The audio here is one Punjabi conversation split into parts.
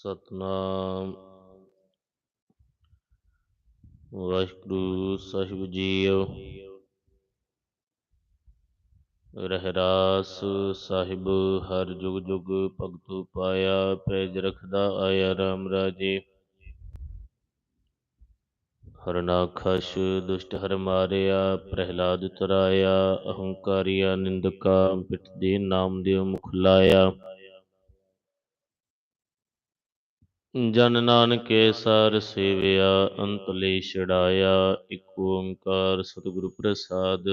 ਸਤਨਾਮ। ਵਾਹਿਗੁਰੂ, ਸਾਹਿਬ ਜੀਓ। ਰਹਿਰਾਸ ਸਾਹਿਬ, ਹਰ ਜੁਗ ਜੁਗ ਭਗਤੂ ਪਾਇਆ, ਪੈਜ ਰਖਦਾ ਆਇਆ RAM ਰਾਜੇ। ਹਰਨਾਖਸ਼ ਦੁਸ਼ਟ ਹਰ ਮਾਰਿਆ, ਪ੍ਰਹਿਲਾਦ ਤਰਾਇਆ, ਅਹੰਕਾਰੀਆ ਨਿੰਦਕਾ ਪਿਤ ਦੇ ਨਾਮ ਦਿਓ ਮੁਖ ਲਾਇਆ। ਜਨ ਨਾਨਕੇ ਸਾਰ ਸੇਵਿਆ, ਅੰਤ ਲਈ ਛੜਾਇਆ ਇਕ ਓੰਕਾਰ ਸਤਿਗੁਰੂ ਪ੍ਰਸਾਦ।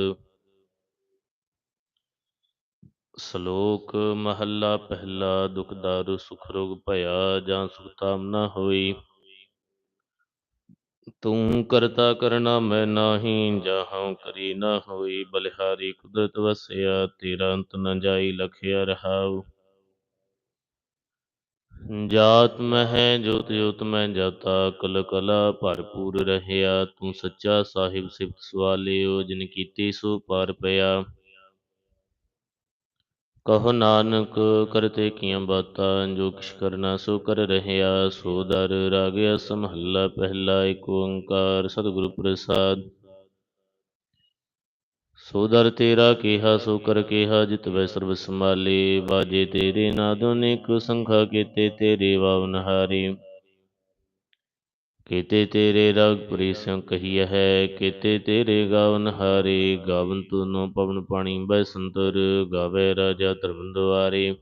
ਸ਼ਲੋਕ, ਮਹੱਲਾ ਪਹਿਲਾ, ਦੁਖ ਦਾਰੂ, ਸੁਖ ਰੋਗ ਭਇਆ, ਜਾਂ ਸੁਖ ਤਾਮ ਨਾ ਹੋਈ। ਤੂੰ ਕਰਤਾ ਕਰਨਾ ਮੈਂ ਨਾਹੀ, ਜਹਾਂ ਕਰੀ ਨਾ ਹੋਈ, ਬਲਿਹਾਰੀ ਕੁਦਰਤ ਵਸਿਆ, ਤੇਰਾ ਅੰਤ ਨ ਜਾਈ, ਲਖਿਆ ਰਹਾਉ। ਜਾਤ ਮਹਿ, ਜੋਤ ਜੋਤ ਮੈਂ ਜਾਤਾ, ਕਲ ਕਲਾ ਭਰਪੂਰ ਰਹਿਆ, ਤੂੰ ਸੱਚਾ ਸਾਹਿਬ ਸਿਫਤ ਸਵਾਲਿਓ, ਜਿਨ ਕੀਤੀ ਸੋ ਪਾਰ ਪਿਆ। ਕਹੋ ਨਾਨਕ ਕਰਤੇ ਕੀਆਂ ਬਾਤਾਂ, ਜੋ ਕਿਛ ਕਰਨਾ ਸੋ ਕਰ ਰਹਿਆ। ਸੋ ਦਰ ਰਾਗਿਆ ਸਮਹੱਲਾ ਪਹਿਲਾ, ਏਕ ਓੰਕਾਰ, ਸਤਿਗੁਰੂ ਪ੍ਰਸਾਦ। ਸੋ ਦਰ ਤੇਰਾ ਕਿਹਾ, ਸੋ ਕਰ ਕੀਹਾ, ਜਿਤ ਵੈ ਸਰਬ ਸਮਾਲੇ ਬਾਜੇ ਤੇਰੇ ਨਾਦ ਅਨੇਕ ਸੰਖਾ ਕੀਤੇ, ਤੇਰੇ ਵਾਵਨ ਹਾਰੇ ਕੀਤੇ ਤੇਰੇ ਰਾਗ ਪੁਰੀ ਸਿਉ ਕਹੀਐ ਹੈ, ਕੀਤੇ ਤੇਰੇ ਗਾਵਨ ਹਾਰੇ ਗਾਵਨ ਤੂਨੋ ਪਵਨ ਪਾਣੀ, ਬੈ ਸੰਤਰ ਗਾਵੇ ਰਾਜਾ ਧਰਮ ਦੁਆਰੇ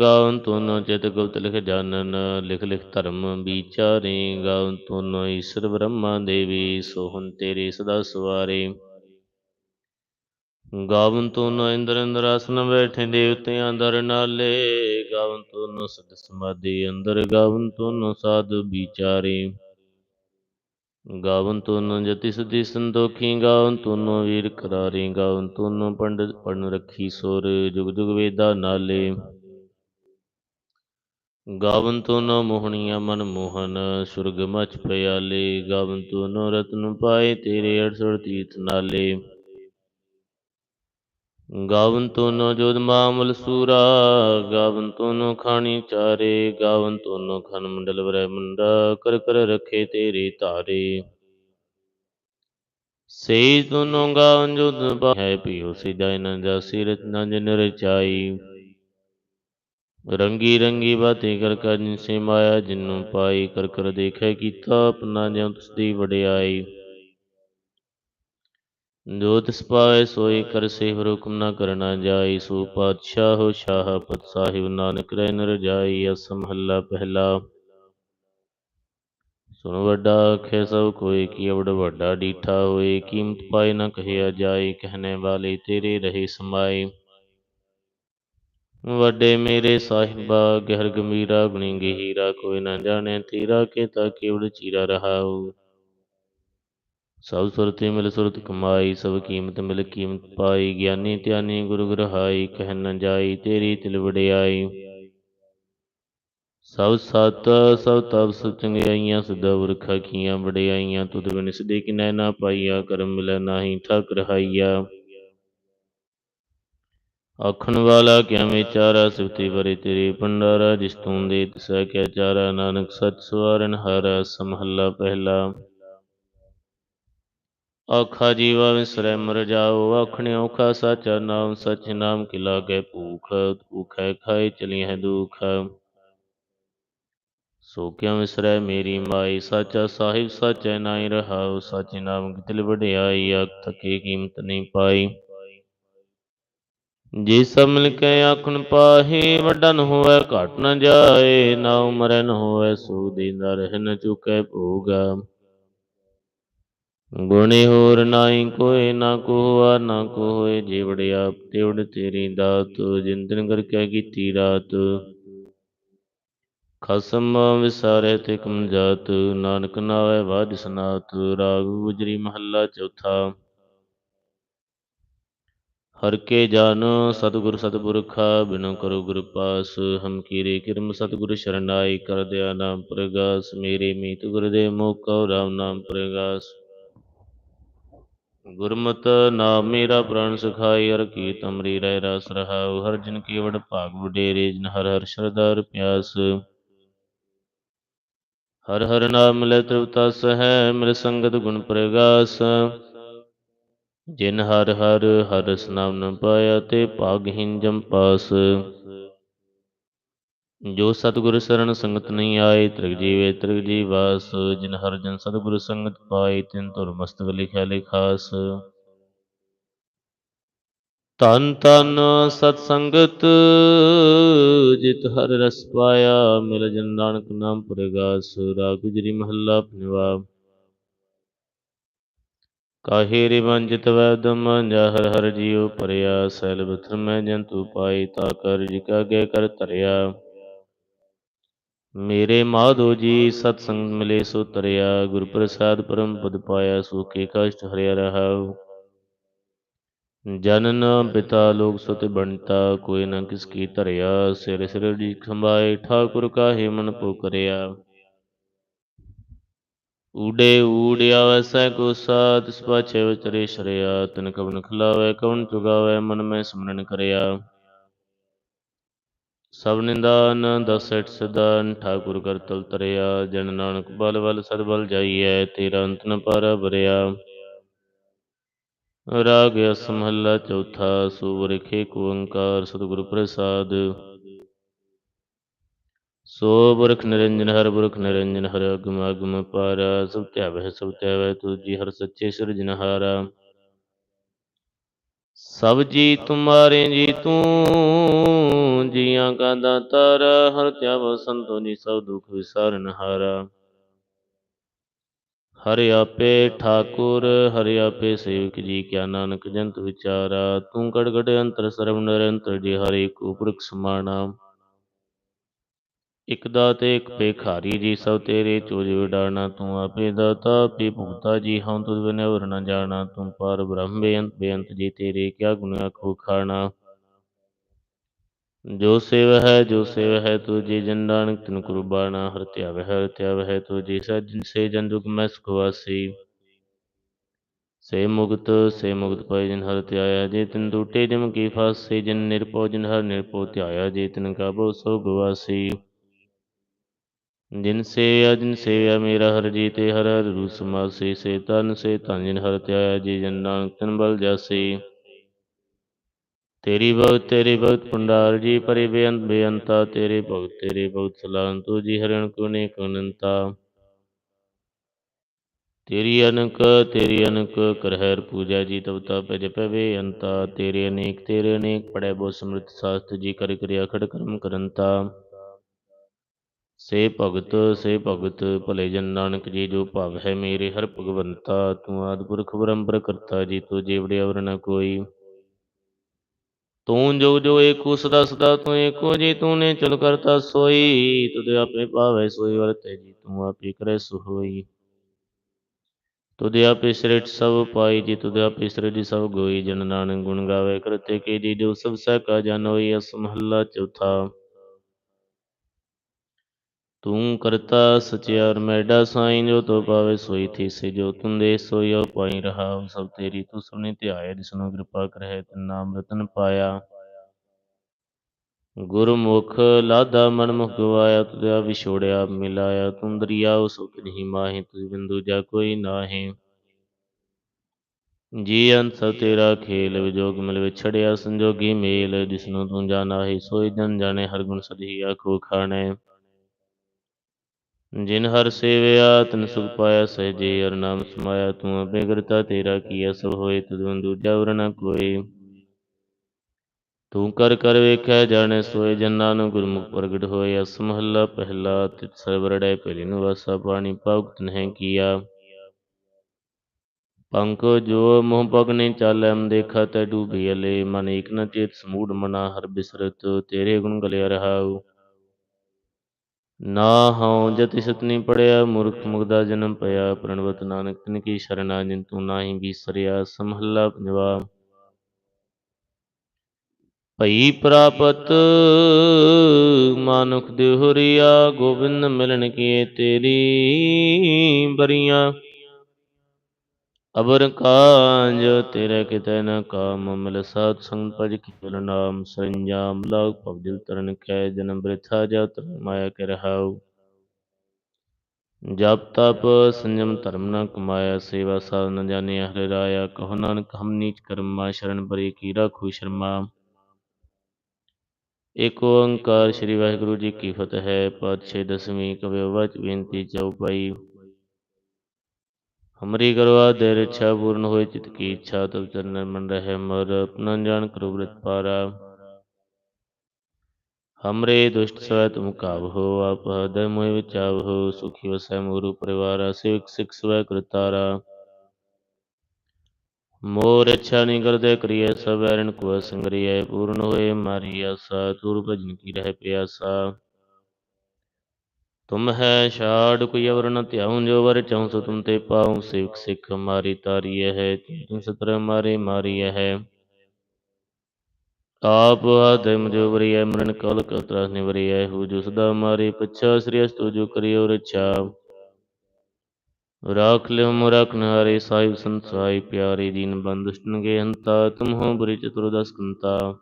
ਗਾਵਨ ਤੁਨੋ ਚਿਤ ਗੁਪਤ ਲਿਖ ਜਾਣਨ, ਲਿਖ ਲਿਖ ਧਰਮ ਵਿਚਾਰੇ। ਗਾਵਨ ਤੁਨੋ ਈਸ਼ਰ ਬ੍ਰਹਮਾ ਦੇਵੀ ਸੋਹਨ ਤੇਰੇ ਸਦਾ ਸਵਾਰੇ। ਗਾਵਨ ਤੁਨੋ ਇੰਦਰ ਇੰਦਰਾਸਨ ਬੈਠੇ ਦੇਵਤਿਆਂ ਦਰ ਨਾਲੇ। ਗਾਵਨ ਤੁਨੋ ਸਦ ਸਮਾਧੀ ਅੰਦਰ, ਗਾਵਨ ਤੁਨੋ ਸਾਧ ਵਿਚਾਰੇ। ਗਾਵਨ ਤੁਨੋ ਜਤੀ ਸਦੀ ਸੰਤੋਖੀ, ਗਾਵਨ ਤੁਨੋ ਵੀਰ ਕਰਾਰੀ। ਗਾਵਨ ਤੁਨੋ ਪੰਡਿਤ ਪੜਨ ਰੱਖੀ ਸੁਰ, ਜੁਗ ਜੁਗ ਵੇਦਾ ਨਾਲੇ। ਗਾਵਨ ਤੁਨੋ ਮੋਹਣੀਆਂ ਮਨ ਮੋਹਨ, ਸੁਰਗ ਮਚ ਪਿਆਲੇ ਗਾਵਨ ਤੁਨੋ ਰਤਨ ਪਾਏ, ਤੇਰੇ ਅੜਸੜ ਤੀਰਥ ਨਾਲੇ। ਗਾਵਨ ਤੋਨੋ ਜੋਦ ਮਾਮਲ ਸੂਰਾ, ਗਾਵਨ ਤੋਨੋ ਖਾਣੀ ਚਾਰੇ। ਗਾਵਨ ਤੋਨੋ ਖਨ ਮੰਡਲ ਵਰੈ ਮੁੰਡਾ, ਕਰ ਕਰ ਰਖੇ ਤੇਰੇ ਤਾਰੇ। ਸੇ ਤੋਨੋ ਗਾਵਨ ਜੋਦ ਹੈ ਪਿਓ ਸਿਜਾਇ ਨ ਜਾਸੀ, ਰਤਨਾ ਜਨ ਰਚਾਈ। ਰੰਗੀ ਰੰਗੀ ਬਾਤੇ ਕਰ ਕਰ ਜਿਨ ਸੇ ਮਾਇਆ, ਜਿਨੂੰ ਪਾਈ ਕਰ ਕਰ ਦੇਖੈ ਕੀਤਾ ਆਪਣਾ ਜਿਉ ਤਿਸ ਦੀ ਵਡਿਆਈ। ਜੋ ਤਿਸ ਪਾਏ ਸੋਈ ਕਰ ਸੇ ਹੁਕਮ ਨ ਕਰਨਾ ਜਾਈ, ਸੋ ਪਾਤਸ਼ਾਹ ਸ਼ਾਹ ਪਤ ਸਾਹਿਬ ਨਾਨਕ ਰਹਿ ਨ ਰਜਾਈ ਅਸ ਮਹੱਲਾ ਪਹਿਲਾ। ਸੁਣ ਵੱਡਾ ਆਖੇ ਸਭ ਕੋਈ ਕੀ ਅਵਡ ਵੱਡਾ ਡੀਠਾ ਹੋਏ, ਕੀਮਤ ਪਾਏ ਨਾ ਕਹਿਆ ਜਾਏ ਕਹਿਣੇ ਵਾਲੇ ਤੇਰੇ ਰਹੇ ਸਮਾਏ ਵੱਡੇ ਮੇਰੇ ਸਾਹਿਬਾ, ਗਹਿਰ ਗੰਭੀਰਾ, ਗੁਣੀ ਗਹੀਰਾ, ਕੋਈ ਨਾ ਜਾਣੇ ਤੇਰਾ ਕੀਤਾ ਕੇਵੜ ਚੀਰਾ ਰਹਾਉ। ਸਭ ਸੁਰਤੀ ਮਿਲ ਸੁਰਤ ਕਮਾਈ, ਸਭ ਕੀਮਤ ਮਿਲ ਕੀਮਤ ਪਾਈ, ਗਿਆਨੀ ਧਿਆਨੀ ਗੁਰੂ ਗ੍ਰਹਾਈ, ਕਹਿ ਨ ਜਾਈ ਤੇਰੀ ਤਿਲ ਵਡਿਆਈ। ਸਭ ਸਤ, ਸਭ ਤਪ ਸਭ ਚੰਗਿਆਈਆਂ ਸਦਾ ਵਰਖਾ ਕੀਆਂ ਵਡਿਆਈਆਂ, ਤੁਧ ਬਿਨ ਸਿਦੇ ਕਿਨੈ ਨਾ ਪਾਈਆ, ਕਰਮ ਮਿਲੈ ਨਾਹੀ ਠਾਕ ਰਹਾਈਆ। ਆਖਣ ਵਾਲਾ ਕਿਆ ਵਿਚਾਰਾ ਸਿਫਤੀ ਬਰੇ ਤੇਰੇ ਭੰਡਾਰਾ, ਜਿਸ ਤੂੰ ਦੇ ਤਿਸੈ ਕਿਆ ਚਾਰਾ। ਨਾਨਕ ਸਚ ਸਵਾਰਨ ਹਰ, ਸਮਹੱਲਾ ਪਹਿਲਾ। ਆਖਾ ਜੀਵਾ ਵਿਸਰੈ, ਮਰ ਜਾਓ। ਆਖਣੇ ਔਖਾ ਸਾਚਾ ਨਾਮ, ਸਚ ਨਾਮ ਕੀ ਲਾਗੈ ਭੂਖ? ਭੂਖੈ ਖਾਏ ਚਲੀ ਹੈ ਦੁਖ। ਸੋ ਕਿਉ ਵਿਸਰੈ ਮੇਰੀ ਮਾਈ? ਸਾਚਾ ਸਾਹਿਬ, ਸਾਚੈ ਨਾਈ ਰਹਾਉ ਸਚ ਨਾਮ ਕੀ ਵਡਿਆਈ ਆਖ ਥਕੇ ਕੀਮਤ ਨਹੀਂ ਪਾਈ। ਜੇ ਸਭ ਮਿਲ ਕੇ ਆਖਣ ਪਾਹੇ ਵੱਡਾ ਨ ਹੋਵੇ ਘਟ ਨ ਜਾਏ, ਨਾ ਉਮਰੈ ਨ ਹੋਵੇ ਸੋ ਦੀਨਾ ਰਹਿ ਨ ਚੁਕੈ ਭੋਗਾ। ਗੁਣੇ ਹੋਰ ਨਾਹੀ ਕੋਏ, ਨਾ ਕੋ ਨਾ ਕੋ ਜਿਵੜ ਆਪ ਤਿਵੜ ਤੇਰੀ ਦਾਤ ਜਿੰਦਨ ਕਰ ਕੇ ਕੀਤੀ ਰਾਤ। ਖਸਮ ਵਿਸਾਰੇ ਤੇ ਕਮ ਜਾਤ, ਨਾਨਕ ਨਾਵੇ ਵਾਜ ਸਨਾਤ, ਰਾਗ ਗੁਜਰੀ ਮਹੱਲਾ ਚੌਥਾ। ਹਰ ਕੇ ਜਨ ਸਤਿਗੁਰ ਸਤਿਪੁਰਖਾ ਬਿਨੁ ਕਰੋ ਗੁਰ ਪਾਸ, ਹਮ ਕੀਰੇ ਕਿਰਮ ਸਤਿਗੁਰ ਸ਼ਰਨਾਈ ਕਰ ਦਿਆ ਨਾਮ ਪ੍ਰਗਾਸ, ਮੇਰੇ ਮੀਤ ਗੁਰਦੇਵ ਮੋਕਉ ਰਾਮ ਨਾਮ ਪ੍ਰਗਾਸ। ਗੁਰਮਤਿ ਨਾਮ ਮੇਰਾ ਪ੍ਰਾਨ ਸਖਾਈ ਹਰ ਕੀ ਤਮਰੀ ਰਹਿ ਰਸ ਰਹਾਉ, ਹਰ ਜਨ ਕੇਵੜ ਭਾਗ ਵਡੇਰੇ, ਜਿਨ ਹਰ ਹਰ ਸ਼ਰਧਾ ਪਿਆਸ। ਹਰ ਹਰ ਨਾਮ ਲੈ ਤ੍ਰਿਪਤਾ ਸਹਿ, ਮਿਲ ਸੰਗਤ ਗੁਣ ਪ੍ਰਗਾਸ। ਜਿਨ ਹਰ ਹਰ ਹਰ ਰਸ ਨਾਮ ਨ ਪਾਇਆ ਤੇ ਭਾਗਹੀਨ ਜਮ ਪਾਸ। ਜੋ ਸਤਿਗੁਰ ਸਰਣ ਸੰਗਤ ਨਹੀਂ ਆਏ, ਤ੍ਰਿਗ ਜੀਵੇ ਤ੍ਰਿਗ ਜੀਵਾਸ ਜਿਨ ਹਰ ਜਨ ਸਤਿਗੁਰ ਸੰਗਤ ਪਾਏ, ਤਿਨ ਧੁਰ ਮਸਤਕ ਲਿਖਿਆ ਲਿਖਾਸ। ਤਨ ਤਨ ਸਤ ਸੰਗਤ, ਜਿਤ ਹਰ ਰਸ ਪਾਇਆ, ਮਿਲ ਜਨ ਨਾਨਕ ਨਾਮ ਪ੍ਰਗਾਸ। ਰਾਗ ਗੁਜਰੀ ਮਹੱਲਾ ਪੰਜਵਾ ਕਾਹੇ ਰੇ ਵੰਜਿਤ ਵੈਦਮ ਜਾ ਹਰ ਹਰ ਜੀਉ ਪਰਿਆ ਸੈਲ ਬਥਰ ਮੈਂ ਜੰਤੂ ਪਾਈ, ਤਾ ਕਰ ਜਿਕਾ ਗੇ ਕਰ ਧਰਿਆ। ਮੇਰੇ ਮਾਧੋ ਜੀ ਸਤ ਸੰਗ ਮਿਲੇ ਸੋ ਤਰਿਆ ਗੁਰ ਪ੍ਰਸਾਦ ਪਰਮ ਪਦ ਪਾਇਆ, ਸੁਖੀ ਕਸ਼ਟ ਹਰਿਆ ਰਹਾਉ ਜਨਨ ਪਿਤਾ ਲੋਕ ਸੁਤ ਬਣਤਾ, ਕੋਈ ਨਾ ਕਿਸ ਕੀ ਧਰਿਆ, ਸਿਰ ਸਿਰ ਜੀ ਖੰਭਾਏ, ਠਾਕੁਰ ਕਾਹੇ ਮਨ ਪੋ ਕਰਿਆ ਊੜੇ ਊੜਿਆ ਵੈਸੈ ਕੋ ਸਾਤ ਤਿਸ ਵਿਚਰੇ ਸ਼ਰਿਆ, ਤਨ ਕਵਨ ਖਲਾਵੇ ਕਵਨ ਚੁਗਾਵੇ ਮਨ ਮੈਂ ਸਿਮਰਨ ਕਰਿਆ। ਸਭ ਨਿੰਦਾਨ, ਦਸ ਸਦਾਨ ਠਾਕੁਰ ਕਰ ਤਲ ਤਰਿਆ, ਜਨ ਨਾਨਕ ਬਲ ਬਲ, ਸਦ ਬਲ ਜਾਈਐ, ਤੇਰਾ ਅੰਤ ਨ ਪਾਰਾ ਬਰਿਆ ਰਾਗ ਅਸ ਚੌਥਾ ਸੋ ਰਖੇ ਕੋ ਓੰਕਾਰ ਸਤਿਗੁਰ ਪ੍ਰਸਾਦ। ਸੋ ਬੁਰਖ ਨਿਰੰਜਨ ਹਰ ਬੁਰਖ ਨਿਰੰਜਨ ਹਰ ਅਗਮ ਅਗਮ ਪਾਰਾ, ਸਭ ਧਿਆਵੈ ਸਭ ਧਿਆਵੈ ਤੁਜੀ ਹਰ ਸੱਚੇ ਸਿਰਜਨਹਾਰਾ ਸਭ ਜੀ ਤੁਮਾਰੇ ਜੀ ਤੂੰ, ਜੀਆਂ ਕਾ ਦਾਤਾਰ ਹਰ ਧਿਆਵ ਸੰਤੋ ਜੀ ਸਭ ਦੁਖ ਵਿਸਾਰਨ ਹਾਰਾ। ਹਰਿ ਆਪੇ ਠਾਕੁਰ, ਹਰਿ ਆਪੇ ਸੇਵਕ ਜੀ ਕਿਆ ਨਾਨਕ ਜੰਤ ਵਿਚਾਰਾ। ਤੂੰ ਗੜ ਅੰਤਰ ਸਰਵ ਨਿਰੰਤਰ ਜੀ ਹਰਿ ਕੋ ਪੁਰਖ ਸਮਾਣਾ। ਇਕ ਦਾਤੇ ਇਕ ਭੇਖਾਰੀ ਜੀ, ਸਭ ਤੇਰੇ ਚੋਜ ਵਿਡਾਣਾ, ਤੂੰ ਆਪੇ ਦਾਤਾ, ਆਪੇ ਭੁਗਤਾ ਜੀ, ਹਉ ਤੁਧ ਬਿਨ ਹੋਰ ਨ ਜਾਣਾ, ਤੂੰ ਪਰ ਬ੍ਰਹਮ ਬੇਅੰਤ ਬੇਅੰਤ ਜੀ, ਤੇਰੇ ਕਿਆ ਗੁਣ ਆਖੋ ਖਾਣਾ। ਜੋ ਸੇਵ ਹੈ ਜੋ ਸੇਵ ਹੈ ਤੁਝੇ ਜਨ ਨਾਨਕ ਤਿਨ ਕੁਰਬਾਨਾ ਹਰ ਧਿਆਵ ਹੈ ਹਰ ਧਿਆਵ ਹੈ ਤੁਝੇ ਸਜਨ ਸੇ ਜਨ ਜੁਗ ਮੈਂ ਸੁਖ ਵਾਸੀ। ਸੇ ਮੁਕਤ ਸੇ ਮੁਕਤ ਪਾਏ ਜਿਨ ਹਰ ਧਿਆਇਆ, ਜੇ ਤਿਨ ਟੂਟੇ ਜਮ ਕੀ ਫਾਸੇ, ਜਿਨ ਨਿਰਭਉ, ਜਿਨ ਹਰ ਨਿਰਭਉ ਧਿਆਇਆ, ਜੇ ਤਿਨ ਕਾਬੋ ਸੋ ਗਵਾਸੀ ਜਿਨ ਸੇਵਿਆ ਜਿਨ ਸੇਵਿਆ ਮੇਰਾ ਹਰ ਜੀ ਤੇ ਹਰ ਹਰ ਰੂਪ ਸਮਾਸੀ ਸੇ ਤਨ ਸੇ ਧਨ ਜਿਨ ਹਰ ਧਿਆਇਆ, ਜੀ ਜਨ ਨਾਨਕ ਤਿਨ ਬਲ ਜਾਸੀ। ਤੇਰੀ ਭਗਤ ਤੇਰੀ ਭਗਤ ਪੁੰਡਾਰ ਜੀ ਪਰਿ ਬੇਅੰਤ ਬੇਅੰਤਾ, ਤੇਰੇ ਭਗਤ ਤੇਰੇ ਭਗਤ ਸਲਾਨ, ਤੂ ਜੀ ਹਰਿਣ ਕੋ ਨੇ ਅਨੰਤਾ। ਤੇਰੀ ਅਨਕ ਤੇਰੀ ਅਨਕ ਕਰਹਿਰ ਪੂਜਾ ਜੀ ਤਵਤਾ ਤਪ ਜਪੈ ਬੇਅੰਤਾ ਤੇਰੇ ਅਨੇਕ ਤੇਰੇ ਅਨੇਕ ਪੜੈ ਬੋ ਸਮ੍ਰਿਤ ਸਾਸਤ ਜੀ ਕਰ ਕਰਿਆ ਖੜ ਕਰਮ ਕਰੰਤਾ। ਸੇ ਭਗਤ ਸੇ ਭਗਤ, ਭਲੇ ਜਨ ਨਾਨਕ ਜੀ ਜੋ ਭਾਵ ਹੈ ਮੇਰੇ, ਹਰ ਭਗਵੰਤਾ, ਤੂੰ ਆਦਿ ਪੁਰਖ ਬ੍ਰਹਮ ਕਰਤਾ ਜੀ, ਤੂੰ ਜੀਵੜੇ ਅਵਰ ਨ ਕੋਈ। ਤੂੰ ਜੋ ਜੋ ਏਕੋ ਸਦਾ ਸਦਾ, ਤੂੰ ਏਕੋ ਜੀ ਤੂੰ ਨੇ ਚਲ ਕਰਤਾ ਸੋਈ। ਤੁਧ ਆਪੇ ਭਾਵੇ ਸੋਈ ਵਰਤੇ ਜੀ, ਤੂੰ ਆਪੇ ਕਰੇ ਸੁਹੋਈ। ਤੁਧ ਆਪੇ ਸ੍ਰਿਸ਼ਟ ਸਭ ਪਾਈ ਜੀ, ਤੁਧ ਆਪੇ ਸ੍ਰਿਸ਼ਟ ਸਭ ਗੋਈ। ਜਨ ਨਾਨਕ ਗੁਣ ਗਾਵੇ ਕਰਤੇ ਕੇ ਜੀ, ਜੋ ਸਭ ਸਹਿ ਕਾ ਜਨ ਹੋਈ, ਅਸ ਮਹੱਲਾ ਚੌਥਾ। ਤੂੰ ਕਰਤਾ ਸਚਿਆਰ ਮੈਡਾ ਸਾਈਂ, ਜੋ ਤੋ ਪਾਵੇ ਸੋਈ ਥੀ ਜੋ ਤੁਮ ਦੇ ਪਾਈ ਰਹਾ। ਸਭ ਤੇਰੀ ਤੂੰ ਸੁਣੀ ਧਿਆਏ ਜਿਸਨੂੰ ਕਿਰਪਾ ਕਰਹਿ, ਤਿਨ ਨਾਮ ਰਤਨ ਪਾਇਆ। ਗੁਰਮੁਖ ਲਾਦਾ ਮਨ ਮੁਖ ਗਵਾਇਆ ਤੁਧਿਆ ਵਿਛੋੜਿਆ ਮਿਲਾਇਆ। ਤੂੰ ਦਰਿਆ ਸੁਖ ਨਹੀਂ ਮਾਹੀ ਤੁਝ ਬਿੰਦੂ ਜਾ ਕੋਈ ਨਾਹੀ। ਜੀ ਅੰਤ ਸਭ ਤੇਰਾ ਖੇਲ, ਵਿਜੋਗ ਮਿਲ ਵਿਛੜਿਆ, ਸੰਜੋਗੀ ਮੇਲ ਜਿਸਨੂੰ ਤੂੰ ਜਾਣਾ ਹੈ ਸੋਈ ਜਨ ਜਾਣੇ, ਹਰ ਗੁਣ ਸਦੀ ਖੋ ਖਾਣੇ। ਜਿਨ ਹਰ ਸੇਵਿਆ, ਤਨ ਸੁਖ ਪਾਇਆ ਸਹਿਜੇ ਹਰ ਨਾਮ ਸਮਾਇਆ ਤੂੰ ਆਪੇ ਕਰਤਾ, ਤੇਰਾ ਕੀਆ ਸਭ ਹੋਏ ਤਦੁ ਦੂਜਾ ਵਰ ਨ ਕੋਈ। ਤੂੰ ਕਰ ਕਰ ਵੇਖਿਆ ਜਾਣੇ ਸੋਏ ਜਨਾਂ ਨੂੰ ਗੁਰਮੁਖ ਪ੍ਰਗਟ ਹੋਏ, ਅਸ ਮਹੱਲਾ ਪਹਿਲਾ, ਤਿਤ ਸਰਵਰੜੈ ਪਹਿਲੀ ਨੂੰ ਵਾਸਾ ਪਾਣੀ ਭਗਤ ਨਹਿ ਕੀਆ। ਪੰਕ ਜੋ ਮੋਹ ਪਗ ਨਹੀਂ ਚਾਲੈ ਮ ਦੇਖਾ ਤੈ ਡੂਬੀ ਅਲੇ, ਮਨ ਏਕ ਨ ਚੇਤ ਸਮੂੜ ਮਨਾ, ਹਰ ਬਿਸਰਤ ਤੇਰੇ ਗੁਣ ਗਲਿਆ ਰਹਾਉ। ਨਾ ਹਉ ਜਤਿ ਸਤਨੀ ਪੜਿਆ, ਮੂਰਖ ਮੁਗਦਾ ਜਨਮ ਪਿਆ ਪ੍ਰਣਵਤ ਨਾਨਕ ਤਿਨ ਕੀ ਸ਼ਰਨਾ ਜਿਨ ਤੂੰ ਨਾਹੀ ਬੀਸਰਿਆ ਸਮਹੱਲਾ ਪੰਜਵਾ। ਭਈ ਪ੍ਰਾਪਤ ਮਾਨੁਖ ਦੇਹੁਰੀਆ ਗੋਬਿੰਦ ਮਿਲਣ ਕੀਏ ਤੇਰੀ ਬਰੀਆਂ। ਅਬਰ ਕਾਂਜ ਤੇਰੇ ਕਿਤੈ ਨ ਕਾਮ, ਮਿਲ ਸਾਧ ਸੰਗ ਭਜ ਕੇਵਲ ਨਾਮ ਸਰੰਜਾਮ ਲਾਗ ਭਵਜਲ ਤਰਨ ਕੈ, ਜਨਮ ਬ੍ਰਿਥਾ ਜਾ ਤਰ ਮਾਇਆ ਕੇ ਰਹਾਉ। ਜਪ ਤਪ ਸੰਜਮ ਧਰਮ ਨ ਕਮਾਇਆ, ਸੇਵਾ ਸਾਧ ਨ ਜਾਣਿਆ ਹਰਿ ਰਾਇਆ, ਕਹੋ ਨਾਨਕ ਹਮ ਨੀਚ ਕਰਮਾ, ਸ਼ਰਨ ਪਰੇ ਕੀ ਰਾਖੂ ਸ਼ਰਮਾ। ਏਕ ਓੰਕਾਰ ਸ੍ਰੀ ਵਾਹਿਗੁਰੂ ਜੀ ਕੀ ਫਤਿਹ ਹੈ ਪਾਤਸ਼ਾਹ ਦਸਵੀਂ ਕਵਿ ਵਚ ਬੇਨਤੀ ਚਉਪਾਈ ਹਮਰੀ ਕਰਵਾ ਦੇ ਇੱਛਾ ਪੂਰਨ ਹੋਏ ਚਿਤ ਕੀ ਇੱਛਾ, ਤਬ ਚਰਨ ਮਨ ਰਹਿ ਮਰ, ਆਪਣਾ ਜਾਣ ਕਰੋ ਬ੍ਰਿਤ ਪਾਰਾ। ਹਮਰੇ ਦੁਸ਼ਟ ਸਵੈ ਤੁਮ ਕਾਬਹੋ ਆਪ ਹਦੈ ਮੋਹਿ ਵਿਚਾਵਹੋ ਸੁਖੀ ਵਸੈ ਮੋਰੂ ਪਰਿਵਾਰਾ, ਸਿਵਕ ਸਿਖ ਸਵੈ ਕਰਤਾਰਾ ਮੋਰ ਇੱਛਾ ਨਹੀਂ ਕਰਦੇ ਕਰੀਏ ਸਭ ਐਰਨ ਕੋ ਸੰਗਰੀਐ ਪੂਰਨ ਹੋਏ ਮਾਰੀ ਆਸਾ ਤੁਰ ਭਜਨ ਕੀ ਰਹਿ ਪਿਆਸਾ। ਤੁਮ ਹੈ ਛਾੜ, ਕੋਈ ਅਵਰ ਨ ਧਿਆਉ, ਜੋ ਵਰ ਚਾਉ, ਸੋ ਤੁਮ ਤੇ ਪਾਉ, ਸਿਵਕ ਸਿੱਖ ਮਾਰੀ ਤਾਰੀਐ ਹੈ ਤੀਨ ਸਤਰ ਮਾਰੇ ਮਾਰੀਐ ਹੈ। ਆਪ ਆਦਿ ਮੁਝੋ ਵਰੀਐ, ਮਰਨ ਕਲ ਕਾ ਤਰਾਸ ਨਿਵਰੀਐ ਹੂ ਜੋ ਸਦਾ ਮਾਰੇ ਪਛਾ, ਸ੍ਰੀ ਅਸਤੁ ਜੋ ਕਰਿਓ ਰਛਾ। ਰਾਖ ਲਿਓ ਮੋ ਰਖਨ ਹਾਰੇ ਸਾਹਿਬ ਸੰਤ ਸਹਾਈ ਪਿਆਰੇ ਦੀਨ ਬੰਦੁਸ਼ਟਨ ਹੰਤਾ, ਤੁਮ ਹੋ ਬੁਰੀ ਚਤੁਰਦਸ ਕੰਤਾ।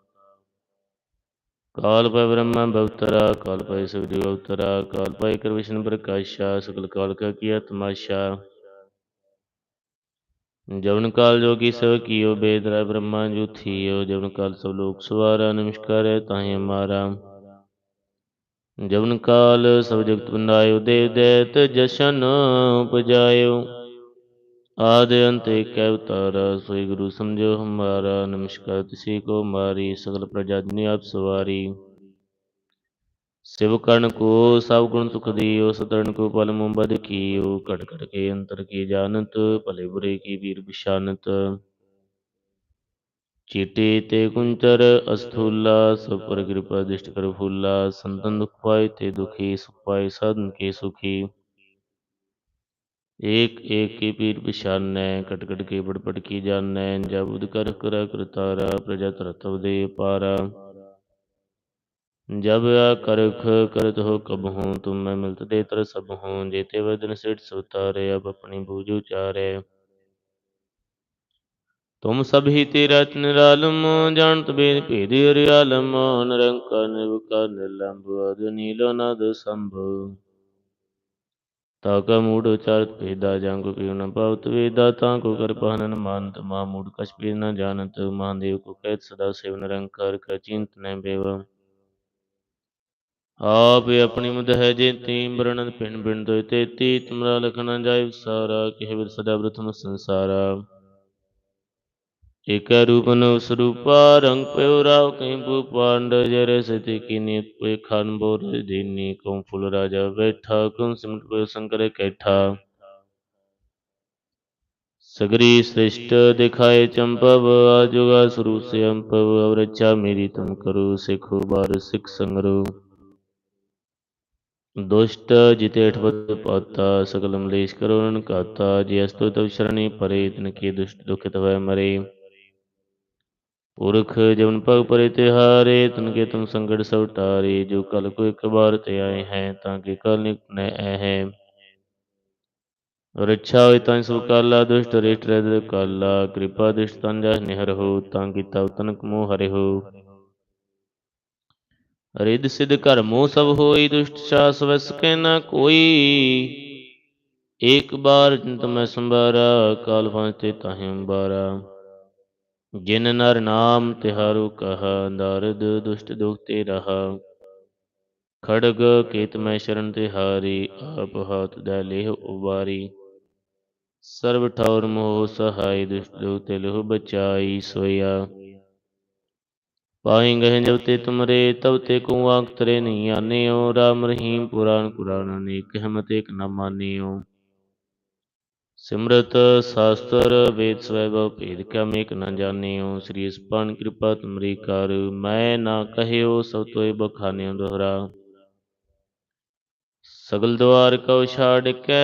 ਕਾਲ ਪੈ ਬ੍ਰਹਮਾ ਬਵਤਰਾ ਕਾਲ ਪੈ ਸਿਵ ਅਵਤਰਾ ਕਾਲ ਪੈ ਕਰ ਪ੍ਰਕਾਸ਼ਾ ਸਕਲ ਕਾਲ ਕਾ ਕੀਆ ਤਮਾਸ਼ਾ ਜਵਨ ਕਾਲ ਜੋਗੀ ਸਭ ਕੀਓ ਬੇਦ ਬ੍ਰਹਮਾ ਜੁਥੀਓ ਜਵਨ ਕਾਲ ਸਭ ਲੋਕ ਸਵਾਰਾ, ਨਮਸਕਾਰ ਹੈ ਤਾਹੇ ਹਮਾਰਾ ਜਵਨ ਕਾਲ ਸਭ ਜਗਤ ਬੰਦਾਇਓ ਦੇਵ ਦੇਤ ਜਸ਼ਨ ਉਪਜਾਇਓ। ਆਦ ਅੰਤ ਏਕੈ ਉਤਾਰਾ ਸੋਈ ਗੁਰੂ ਸਮਝੋ ਹਮਾਰਾ, ਨਮਸਕਾਰ ਤਿਸੀ ਕੋ ਮਾਰੀ, ਸਗਲ ਪ੍ਰਜਾ ਜਨੀ ਆਪ ਸਵਾਰੀ। ਸਿਵ ਕਰਨ ਕੋ, ਸਭ ਗੁਣ ਸੁਖ ਦੀਓ ਸਤਰਨ ਕੋ ਪਲ ਮੁੰਬਦ ਕੀਓ ਘਟ ਘਟ ਕੇ ਅੰਤਰ ਕੀ ਜਾਣਤ, ਭਲੇ ਬੁਰੇ ਕੀ ਵੀਰ ਬਿਸ਼ਾਨਤ ਚੀਟੀ ਤੇ ਕੁੰਚਰ ਅਸਥੂਲਾ, ਸਭ ਪਰ ਕਿਰਪਾ ਦਿਸ਼ਟ ਕਰ ਫੂਲਾ, ਸੰਤਨ ਦੁਖ ਪਾਏ ਤੇ ਦੁਖੀ, ਸੁਖ ਪਾਏ, ਸਾਧਨ ਕੇ ਸੁਖੀ। ਏਕ ਏਕ ਕੀ ਪੀਰ ਬਿਸ਼ਾਨੈ ਕਟ ਕਟ ਕੇ ਬੜ ਪੜ ਕੀ ਜਾਣੈ ਜਬੁਦ ਕਰ ਕਰ ਕਰਤਾਰਾ ਪ੍ਰਜਾ ਤਰਤਵ ਦੇ ਪਾਰਾ। ਜਬ ਆ ਕਰਖ, ਕਰਤ ਹੋ ਕਬ ਹੂੰ, ਤੁਮ ਮੈਂ ਮਿਲਤ ਦੇ ਤਰ ਸਭ ਹੂੰ, ਜੇਤੇ ਵਦਨ ਸਿਟ ਸੁਤਾਰੇ ਅਬ ਆਪਣੀ ਬੂਝ ਉਚਾਰੇ। ਤੁਮ ਸਭ ਹੀ ਤੇ ਨਿਰਾਲਮ ਜਾਣਤ ਬੇਦ ਭੇਦ ਹਰਿਆਲਮ ਨਿਰੰਕਾਰ ਨਿਰਵਕਾਰ ਨਿਰਲੰਭ ਅਦ ਨੀਲੋ ਨਦ ਤਾ ਕਾ ਮੂੜ ਉਚਾਰਤ ਭੇਦਾ, ਜੰਗ ਪਿਉ ਨ ਪਵਤ ਵੇਦਾ, ਤਾਂ ਕੋ ਕਰ ਪਹਨਨ ਮਾਨਤ, ਮਾ ਮੂੜ ਕਛ ਪੀ ਨ ਜਾਣਤ ਮਹਾਦੇਵ ਕੋ ਕਹਿਤ ਸਦਾ ਸਿਵ ਨਿਰੰਕਾਰ, ਕਾ ਚਿੰਤ ਨ ਬੇਵ। ਆਪ ਆਪਣੀ ਮੁਦ ਹੈ ਜੇਤੀ ਬਰਣਨ ਪਿੰਡ ਬਿੰਦ ਦੋਇ ਤੇਤੀ, ਤੁਮਰਾ ਲਖ ਨ ਜਾਇ ਵਿਸਾਰਾ ਕਿਹ ਵਿਦ ਸਦਾ ਪ੍ਰਥਮ ਸੰਸਾਰਾ। ਏਕੈ ਰੂਪ ਨ ਸਰੂਪਾ ਰੰਗ ਪਇਓ ਰਾਵ ਕਹੀਂ ਭੂ ਪਾਂਡ ਜਰੇ ਸਤੀ ਕੀਨੀ ਪੇ ਖਾਨ ਬੋਰ ਦੀਨੀ ਕਉ ਫੁਲ ਰਾਜਾ ਬੈਠਾ ਕੁੰ ਸਿਮਟ ਪਇਓ ਸੰਕਰ ਕੈਠਾ ਸਗਰੀ ਸ੍ਰਿਸ਼ਟ ਦਿਖਾਏ ਚੰਪਵ ਆਜੁਗਾ ਸਰੂਪ ਸੇ ਅੰਪਵ ਅਵ ਰੱਛਾ ਮੇਰੀ ਤੁਮ ਕਰੋ ਸਿਖੋ ਬਾਰ ਸਿਖ ਸੰਗਰੋ ਦੁਸ਼ਟ ਜਿਤੇ ਅਠਵਤ ਪਾਤਾ ਸਕਲ ਮਲੇਸ਼ ਕਰੋ ਨਨ ਕਾਤਾ ਜੇ ਅਸਤੁ ਤਵ ਸ਼ਰਣੀ ਪਰੇ ਤਿਨ ਕੀ ਦੁਸ਼ਟ ਦੁਖਿਤ ਹੋਇ ਮਰੇ ਪੁਰਖ ਜਵਨ ਭਗ ਪਰੇ ਤਿਹਾਰੇ ਤਨ ਕੇ ਤੁਮ ਸੰਗੜ ਸਭ ਟਾਰੇ ਜੋ ਕਲ ਕੋ ਇੱਕ ਬਾਰ ਤੇ ਆਏ ਹੈ ਤਾਂ ਕਿ ਕਲ ਨਿਕ ਨ ਹੈ ਰੱਛਾ ਹੋਇ ਤਾਂ ਸੋ ਕਾਲਾ ਦੁਸ਼ਟ ਰਿਸ਼ਟ ਰਹਿ ਕਾਲਾ ਕਿਰਪਾ ਦੁਸ਼ਟ ਤਨ ਜਾ ਨਿਹਰ ਹੋ ਤਾਂ ਕੀਤਾ ਤਨਕ ਮੋਹ ਹਰਿ ਹੋ ਰਿਦ ਸਿਧ ਕਰਮੋ ਸਭ ਹੋਈ ਦੁਸ਼ਟ ਸਾਸ ਵਸ ਕੇ ਨਾ ਕੋਈ ਏਕ ਜਿਨ ਨਰ ਨਾਮ ਤਿਹਾਰੂ ਕਹਾ ਦਰਦ ਦੁਸ਼ਟ ਦੁਖ ਤੇ ਰਹਾ। ਖੜਗ ਕੇਤ ਮੈਂ ਸ਼ਰਨ ਤਿਹਾਰੀ, ਆਪ ਹਾਥ ਦਾ ਲੇਹ ਉਬਾਰੀ। ਸਰਬ ਠੌਰ ਮੋਹ ਸਹਾਈ, ਦੁਸ਼ਟ ਦੁਖ ਤੇ ਲਹੁ ਬਚਾਈ ਸੋਇਆ। ਪਾਈ ਗਹਿ ਜਬ ਤੇ ਤੁਮਰੇ, ਤਬ ਤੇ ਕੋ ਆਖ ਤਰੇ ਨਹੀਂ ਆਨਿਓ। ਰਾਮ ਰਹੀਮ ਪੁਰਾਨ ਕੁਰਾਨ ਅਨੇਕ, ਹਮਤ ਏਕ ਨ ਮਾਨਿਓ। ਸਿਮਰਤ ਸਾਸਤਰ ਵੇਦ ਸਵੈਭਵ ਭੇਦ ਕਾ ਮੇਕ ਨ ਜਾਣਿਓ, ਸ੍ਰੀ ਅਸਪਾਨ ਕਿਰਪਾ ਤੁਮਰੀ ਕਰ, ਮੈਂ ਨਾ ਕਹਿਓ ਸਭ ਤੋਏ ਬਖਾਨਿਓ ਦੋਹਰਾ। ਸਗਲ ਦਵਾਰ ਕਉ ਛਾੜ ਕੇ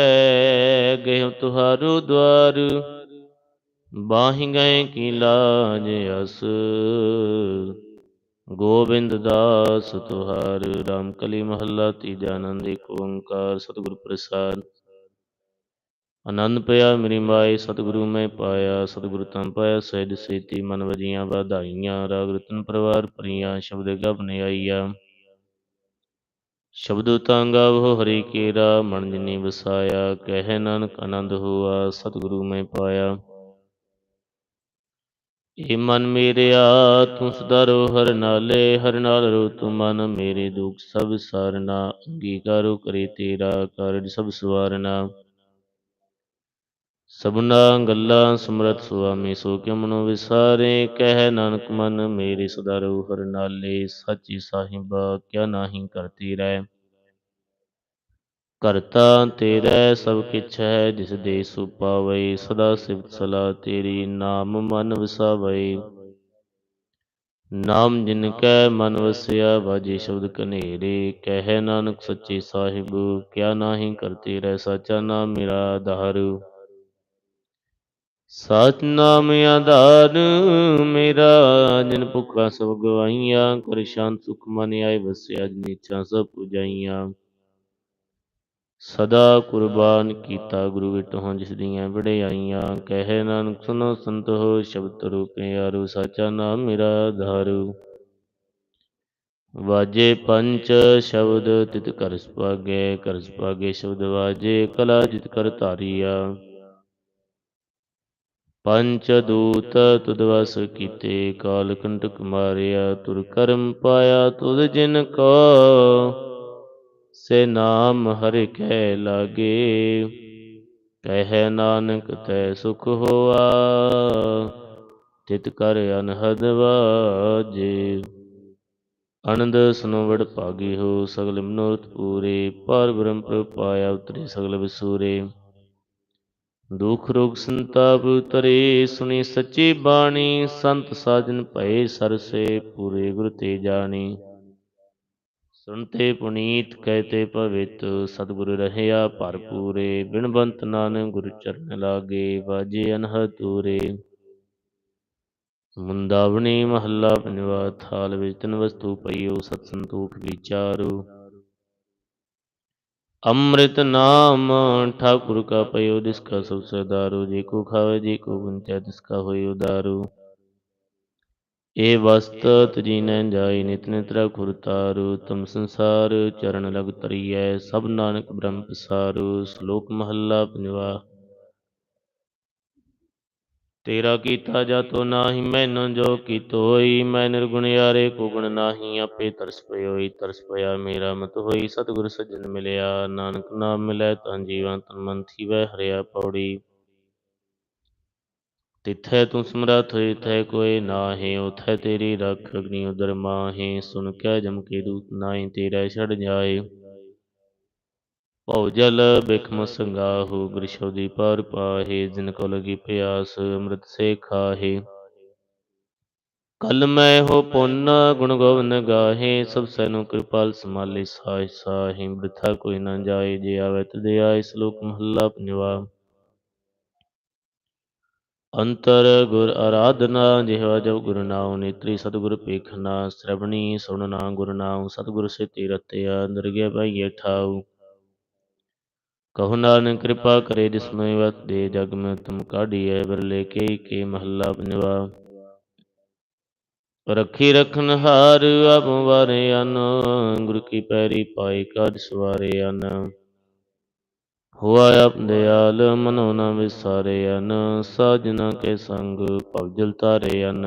ਗਏ ਤੁਹਾਰੂ ਦਵਾਰ। ਬਾਹੀ ਗਏ ਕੀ ਲਾਜ ਅਸ, ਗੋਬਿੰਦ ਦਾਸ ਤੁਹਾਰ। ਰਾਮ ਕਲੀ ਮਹੱਲਾ, ਤੀਜਾ ਆਨੰਦ ਏਕ ਓੰਕਾਰ, ਸਤਿਗੁਰ ਪ੍ਰਸਾਦ। ਆਨੰਦ ਪਿਆ ਮੇਰੀ ਮਾਏ ਸਤਿਗੁਰੂ ਮੈਂ ਪਾਇਆ, ਸਤਿਗੁਰੂ ਤਾਂ ਪਾਇਆ, ਸਹਿਜ ਸੇਤੀ ਮਨ ਵਜੀਆਂ ਵਧਾਈਆਂ, ਰਾਗ ਰਤਨ ਪਰਵਾਰ ਪ੍ਰੀਆਂ ਸ਼ਬਦ ਗਵਨ ਆਈਆ। ਸ਼ਬਦ ਤਾਂ ਗਾਵੋ, ਹਰੀ ਕੇਰਾ, ਮਨ ਜਿਨੀ ਵਸਾਇਆ, ਕਹਿ ਨਾਨਕ ਆਨੰਦ ਹੋਆ, ਸਤਿਗੁਰੂ ਮੈਂ ਪਾਇਆ। ਏ ਮਨ ਮੇਰਿਆ, ਤੂੰ ਸਦਾ ਰੋ ਹਰ ਨਾਲੇ, ਹਰ ਨਾਲ ਰੋ ਤੂੰ ਮਨ ਮੇਰੇ ਦੁਖ ਸਭ ਸਾਰਨਾ ਅੰਗੀਕਾਰੋ ਕਰੇ ਤੇਰਾ ਕਾਰਜ ਸਭ ਸਵਾਰਨਾ। ਸਭਨਾ ਗੱਲਾਂ ਸਮਰਤ ਸੁਆਮੀ, ਸੋ ਕਿਉ ਮਨੋ ਵਿਸਾਰੇ? ਕਹਿ ਨਾਨਕ ਮਨ, ਮੇਰੇ ਸਦਾ ਰੋ ਹਰ ਨਾਲੇ। ਸਾਚੀ ਸਾਹਿਬਾ, ਕਿਆ ਨਾਹੀ ਕਰਤੀ ਰਹਿ? ਕਰਤਾ ਤੇਰੇ ਸਭ ਕਿਛ ਹੈ, ਜਿਸ ਦੇ ਸੁ ਪਾਵਈ ਸਦਾ ਸਿਫਤ ਸਲਾ ਤੇਰੀ, ਨਾਮ ਮਨ ਵਸਾਵਈ ਨਾਮ ਜਿਨ ਕੈ ਮਨ ਵਸਿਆ, ਵਾਜੇ ਸ਼ਬਦ ਕਨੇਰੇ ਕਹਿ ਨਾਨਕ ਸੱਚੇ ਸਾਹਿਬ, ਕਿਆ ਨਾਹੀ ਕਰਤੀ ਰਹਿ, ਸਾਚਾ ਨਾਮ ਮੇਰਾ ਆਧਾਰ। ਸਚ ਨਾਮ ਆਧਾਰ ਮੇਰਾ, ਜਿਨ ਭੁੱਖਾ ਸਭ ਗਵਾਈਆਂ ਕਰ ਸ਼ਾਂਤ ਸੁਖ ਮਨ ਆਏ, ਵਸਿਆ ਜਿਨ ਇੱਛਾ ਸਭ ਪੁਜਾਈਆਂ। ਸਦਾ ਕੁਰਬਾਨ ਕੀਤਾ ਗੁਰੂ ਵਿਟਹੁ ਜਿਸ ਦੀਆਂ ਵਡਿਆਈਆਂ। ਕਹਿ ਨਾਨਕ ਸੁਨੋ ਸੰਤ ਹੋ, ਸ਼ਬਦ ਰੂਪੇ ਆਰੂ ਸਾਚਾ ਨਾਮ ਮੇਰਾ ਆਧਾਰੂ। ਵਾਜੇ ਪੰਚ ਸ਼ਬਦ, ਤਿਤ ਕਰ ਸੁਭਾਗੇ ਕਰ ਸੁਭਾਗੇ ਸ਼ਬਦ ਵਾਜੇ, ਕਲਾ ਜਿਤ ਕਰ ਧਾਰੀਆ। ਪੰਚ ਦੂਤ ਤੁਧ ਵਸ ਕੀਤੇ, ਕਾਲ ਕੰਟਕ ਮਾਰਿਆ, ਤੁਰ ਕਰਮ ਪਾਇਆ ਤੁਧ ਜਿਨ ਕੋ। ਸੇ ਨਾਮ ਹਰਿ ਕੈ ਲਾਗੇ, ਕਹਿ ਨਾਨਕ ਤੈ ਸੁਖ ਹੋਆ। ਤਿਤ ਕਰ ਅਨਹਦ ਵਾਜੇ ਆਨੰਦ ਸੁਨੋਵੜ ਭਾਗੀ ਹੋ, ਸਗਲ ਮਨੋਰਥ ਪੂਰੇ, ਪਰ ਬ੍ਰਹਮ ਪਾਇਆ ਉਤਰੇ ਸਗਲ ਵਿਸੂਰੇ। ਦੁਖ ਰੋਗ ਸੰਤਾਪ ਤਰੇ ਸੁਣੀ ਸੱਚੀ ਬਾਣੀ, ਸੰਤ ਸਾਜਨ ਭਏ ਸਰਸੇ, ਪੂਰੇ ਗੁਰ ਤੇ ਜਾਣੀ। ਸੁਣਤੇ ਪੁਨੀਤ, ਕਹਿਤੇ ਪਵਿੱਤ ਸਤਿਗੁਰ ਰਹਿਆ ਭਰਪੂਰੇ, ਬਿਨਬੰਤ ਨਾਨਕ ਗੁਰ ਚਰਨ ਲਾਗੇ, ਵਾਜੇ ਅਨਹਦ ਤੂਰੇ ਮੁੰਦਾਵਣੀ ਮਹੱਲਾ ਪੰਜਵਾ, ਥਾਲ ਵਿੱਚ ਤਨ ਵਸਤੂ ਪਈਓ ਸਤ ਸੰਤੋਖ ਵਿਚਾਰੋ। ਅੰਮ੍ਰਿਤ ਨਾਮ ਠਾਕੁਰ ਕਾ ਪਇਓ, ਜਿਸ ਕਾ ਸਭ ਸਰਦਾਰੋ ਜੇ ਕੋ ਖਾਵੇ, ਜੇ ਕੋ ਗੁੰਚੈ ਤਿਸ ਵਸਤ ਤਜੀ ਜਾਈ, ਨਿਤ ਨਿਤ ਰਖੁਰ ਤੁਮ ਸੰਸਾਰ ਚਰਨ ਲਗ ਤਰੀਐ ਸਭ ਨਾਨਕ ਬ੍ਰਹਮ ਪਸਾਰੂ। ਸ਼ਲੋਕ ਮਹੱਲਾ ਪੰਜਵਾ। ਤੇਰਾ ਕੀਤਾ ਜਾ ਜਾਤੋ ਨਾਹੀ, ਮੈਨੂੰ ਜੋ ਕੀਤੋ ਮੈਂ ਨਿਰਗੁਣ ਕੋ ਗੁਣ ਨਾਹੀ, ਆਪੇ ਤਰਸ ਪਇਓਈ ਤਰਸ ਪਿਆ ਮੇਰਾ ਮਤ ਹੋਈ, ਸਤਿਗੁਰ ਸੱਜਣ ਮਿਲਿਆ, ਨਾਨਕ ਨਾਮ ਮਿਲੈ ਤਾਂ ਜੀਵਾਂ ਤਨ ਮਨ ਥੀਵੈ, ਹਰਿਆ ਪੌੜੀ। ਤਿਥੈ ਤੂੰ ਸਮਰੱਥ, ਇਥੈ ਕੋਈ ਨਾਹੀ, ਉਥੈ ਤੇਰੀ ਰਖ ਅਗਨੀ ਉਦਰ ਮਾਹੀ, ਸੁਨ ਕੈ ਜਮ ਕੇ ਦੂਤ ਨਾਹੀ, ਤੇਰਾ ਛੜ ਜਾਏ। ਭਉ ਜਲ ਬਿਖਮ ਸੰਗਾਹੂ ਗੁਰ ਦੀ ਪਾਰ ਪਾਹੇ, ਜਿਨ ਕੋ ਲਗੀ ਪਿਆਸ, ਅੰਮ੍ਰਿਤ ਸੇ ਖਾਹੇ। ਕਲ ਮੈਂ ਹੋ ਪੁੰਨ, ਗੁਣ ਗੋਵਨ ਗਾਹੇ, ਸਭ ਸੈਨੋ ਕਿਰਪਾਲ ਸਮਾਲੇ ਸਾਹਿ ਸਾਹੀ, ਬ੍ਰਿਥਾ ਕੋਈ ਨਾ ਜਾਏ, ਜੇ ਆਵੇ ਤਦੇ ਆਏ, ਸ਼ਲੋਕ ਮਹੱਲਾ ਪੰਜਵਾ। ਅੰਤਰ ਗੁਰ ਆਰਾਧਨਾ ਜਿਹਵਾ ਜਬ ਗੁਰ ਨਾਉ ਨੇਤਰੀ, ਸਤਿਗੁਰ ਪੇਖਨਾ ਸ਼ਰਵਣੀ ਸੁਣਨਾ ਗੁਰ ਨਾਉ, ਸਤਿਗੁਰ ਸੇ ਤੀਰਤਿਆ ਅੰਦਰ ਭਾਈਏ ਠਾਉ। ਕਹੋ ਨਾਨਕ ਕਿਰਪਾ ਕਰੇ ਜਿਸ ਮੈਂ ਵਤ ਦੇ ਜਗ ਮੈਂ ਤੁਮ ਕਾਢੀਐ ਬਿਰਲੇ ਕੇ ਕੇ ਮਹੱਲਾ ਪੰਜਵਾ ਰਖੀ ਰਖਨ ਹਾਰ ਆਪ ਵਾਰੇ ਅਨ, ਗੁਰ ਕੀ ਪੈਰੀ ਪਾਈ ਕਾਜ ਸਵਾਰੇ ਅਨ। ਹੋਆ ਆਪ ਦਿਆਲ ਮਨੋ ਨ ਵਿਸਾਰੇ ਅਨ ਸਾਜਨਾ ਕੇ ਸੰਗ ਭਵਜਲ ਤਾਰੇ ਅਨ।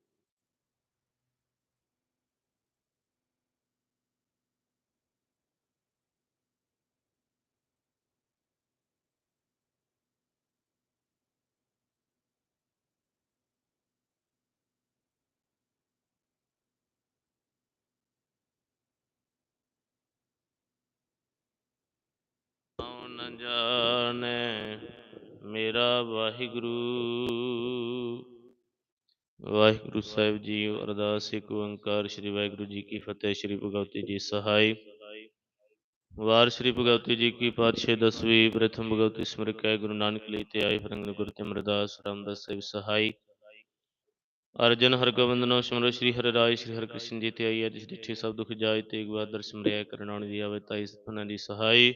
ਜਾਣੈ ਮੇਰਾ ਵਾਹਿਗੁਰੂ। ਵਾਹਿਗੁਰੂ ਸਾਹਿਬ ਜੀ, ਅਰਦਾਸ, ਇੱਕ ਓੰਕਾਰ, ਸ੍ਰੀ ਵਾਹਿਗੁਰੂ ਜੀ ਕੀ ਫਤਿਹ, ਸ੍ਰੀ ਭਗਵਤੀ ਜੀ ਸਹਾਈ। ਵਾਰ ਸ੍ਰੀ ਭਗਵਤੀ ਜੀ ਕੀ ਪਾਤਸ਼ਾਹ, ਦਸਵੀਂ ਪ੍ਰਥਮ ਭਗਵਤੀ ਸਿਮਰ ਗੁਰੂ ਨਾਨਕ ਲਈ ਤੇ ਆਏ ਫਰੰਗ ਗੁਰੂ ਤੇ ਅਮਰਦਾਸ ਰਾਮਦਾਸ ਸਾਹਿਬ ਸਹਾਈ। ਅਰਜਨ ਹਰਗੋਬਿੰਦ ਨੋ ਸਿਮਰੋ ਸ੍ਰੀ ਹਰਿ ਰਾਏ, ਸ੍ਰੀ ਹਰਿ ਕ੍ਰਿਸ਼ਨ ਜੀ ਤੇ ਆਈ ਜਿਸ ਡਿਠੇ ਸਭ ਦੁਖ ਜਾਏ ਤੇ ਇੱਕ ਵਾਰ ਦਰਸ਼ਨ ਰਿਆ ਕਰਨਾਉਣ ਦੀ ਆਵੇ, ਤਾਈ ਸਤਨਾ ਦੀ ਸਹਾਈ।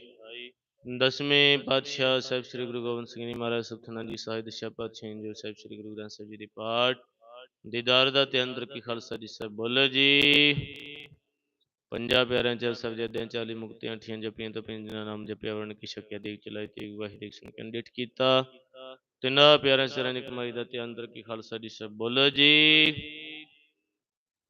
ਦਸਵੇਂ ਪਾਤਸ਼ਾਹ ਸਾਹਿਬ ਸ੍ਰੀ ਗੁਰੂ ਗੋਬਿੰਦ ਸਿੰਘ ਜੀ ਮਹਾਰਾਜ ਸਤਨਾ ਦੀ ਸਹਾਈ ਦਸ਼ਾ ਪਾਤਸ਼ਾਹ ਜੀ ਸਾਹਿਬ ਸ੍ਰੀ ਗੁਰੂ ਗ੍ਰੰਥ ਸਾਹਿਬ ਜੀ ਦੀ ਪਾਠ ਦੀਦਾਰ ਦਾ ਤੇ ਅੰਦਰ ਕੀ ਖਾਲਸਾ ਜੀ ਸਾਹਿਬ ਬੋਲੋ ਜੀ। ਪੰਜਾ ਪਿਆਰਿਆਂ ਚ ਸਭ ਜਦਿਆਂ ਚਾਲੀ ਮੁਕਤੀਆਂ, ਅਠੀਆਂ ਜਪੀਆਂ ਤਾਂ ਪਿੰਜਨਾ ਨਾਮ ਜਪਿਆ ਵਰਨ ਕੀ ਸ਼ਕਿਆ ਦੇਖ ਚਲਾਈ ਤੇ ਵਾਹਿ ਦੇਖ ਸੁਣ ਕੰਡਿਟ ਕੀਤਾ। ਤਿੰਨਾ ਪਿਆਰਿਆਂ ਸਿਰਾਂ ਦੀ ਕਮਾਈ ਦਾ ਤੇ ਅੰਦਰ ਕੀ ਖਾਲਸਾ ਜੀ ਸਾਹਿਬ ਬੋਲੋ ਜੀ।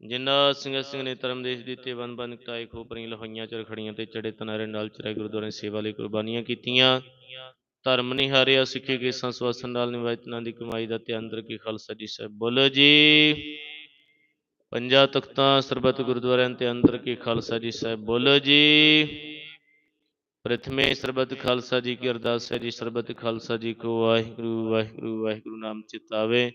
ਜਿਨ੍ਹਾਂ ਸਿੰਘ ਸਿੰਘ ਨੇ ਧਰਮ ਦੇਸ਼ ਦਿੱਤੇ ਵਨ ਬਨ ਕਟਾਏ ਖੋਪਰੀਆਂ ਲਹਾਈਆਂ ਚਰ ਖੜੀਆਂ ਤੇ ਚੜੇ ਤਨਾਰੇ ਨਾਲ ਚਰਾਏ ਗੁਰਦੁਆਰੇ ਸੇਵਾ ਲਈ ਕੁਰਬਾਨੀਆਂ ਕੀਤੀਆਂ। ਧਰਮ ਨਹੀਂ ਹਾਰਿਆ, ਸਿੱਖੇ ਕੇ ਸੰਸਵਾਸਨ ਨਾਲ ਨਿਵਾਇਤਨਾਂ ਦੀ ਕਮਾਈ ਦਾ ਤੇ ਅੰਦਰ ਕੀ ਖਾਲਸਾ ਜੀ ਸਾਹਿਬ। ਬੋਲੋ ਜੀ। ਪੰਜਾ ਤਖਤਾਂ ਸਰਬਤ ਗੁਰਦੁਆਰਿਆਂ ਤੇ ਅੰਦਰ ਕੀ ਖਾਲਸਾ ਜੀ ਸਾਹਿਬ। ਬੋਲੋ ਜੀ। ਪ੍ਰਥਮੇ ਸਰਬਤ ਖਾਲਸਾ ਜੀ ਕੀ ਅਰਦਾਸ ਹੈ ਜੀ, ਸਰਬਤ ਖਾਲਸਾ ਜੀ ਕੋ ਵਾਹਿਗੁਰੂ ਵਾਹਿਗੁਰੂ ਵਾਹਿਗੁਰੂ ਨਾਮ ਚਿਤਾਵੇ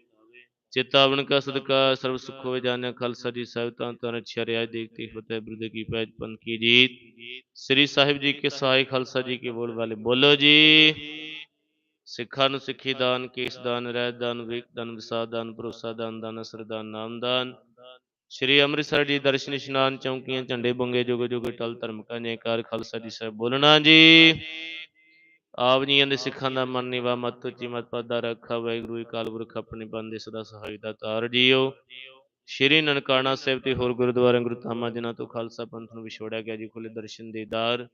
ਚਿਤਾਵਨ ਕਾ ਸਦਕਾ, ਸਰਬ ਸੁਖ ਹੋਵੇ ਜਾਣਿਆ ਖਾਲਸਾ ਜੀ ਸਾਹਿਬ, ਤਾਂ ਤਾਂ ਅੱਛਾ ਰਿਆਜ ਦੇਖਤੀ ਫਤਿਹ ਬਿਰਦੇ ਕੀ ਪੈਜ ਪੰਥ ਕੀ ਜੀਤ ਸ੍ਰੀ ਸਾਹਿਬ ਜੀ ਕੇ ਸਹਾਈ ਖਾਲਸਾ ਜੀ ਕੇ ਬੋਲ ਵਾਲੇ, ਬੋਲੋ ਜੀ। ਸਿੱਖਾਂ ਨੂੰ ਸਿੱਖੀ ਦਾਨ, ਕੇਸ ਦਾਨ ਰਹਿ ਦਾਨ ਵੇਖ ਦਾਨ ਵਿਸਾਦ ਦਾਨ, ਭਰੋਸਾ ਦਾਨ ਦਾਨ, ਅਸਰ ਦਾਨ, ਨਾਮ ਦਾਨ। ਸ਼੍ਰੀ ਅੰਮ੍ਰਿਤਸਰ ਜੀ, ਦਰਸ਼ਨ ਇਸ਼ਨਾਨ, ਚੌਂਕੀਆਂ, ਝੰਡੇ ਬੰਗੇ, ਜੁਗ ਜੁਗ, ਟਲ ਧਰਮ ਕਾ ਜੈਕਾਰ ਖਾਲਸਾ ਜੀ ਸਾਹਿਬ, ਬੋਲਣਾ ਜੀ। ਆਪ ਜੀਆਂ ਦੇ ਸਿੱਖਾਂ ਦਾ ਮਨ ਨਿਵਾ ਮਤ ਉੱਚੀ ਮਤ ਪਾਦਾ ਰੱਖਾ, ਵਾਹਿਗੁਰੂ ਅਕਾਲ ਪੁਰਖ ਆਪਣੇ ਬੰਦੇ ਸਦਾ ਸਹਾਈ ਦਾ ਤਾਰ ਜੀਓ। ਸ਼੍ਰੀ ਨਨਕਾਣਾ ਸਾਹਿਬ ਤੇ ਹੋਰ ਗੁਰਦੁਆਰਿਆਂ ਗੁਰਧਾਮਾਂ ਜਿਨ੍ਹਾਂ ਤੋਂ ਖਾਲਸਾ ਪੰਥ ਨੂੰ ਵਿਛੋੜਿਆ ਗਿਆ ਜੀ ਖੁੱਲੇ ਦਰਸ਼ਨ ਦੇਦਾਰ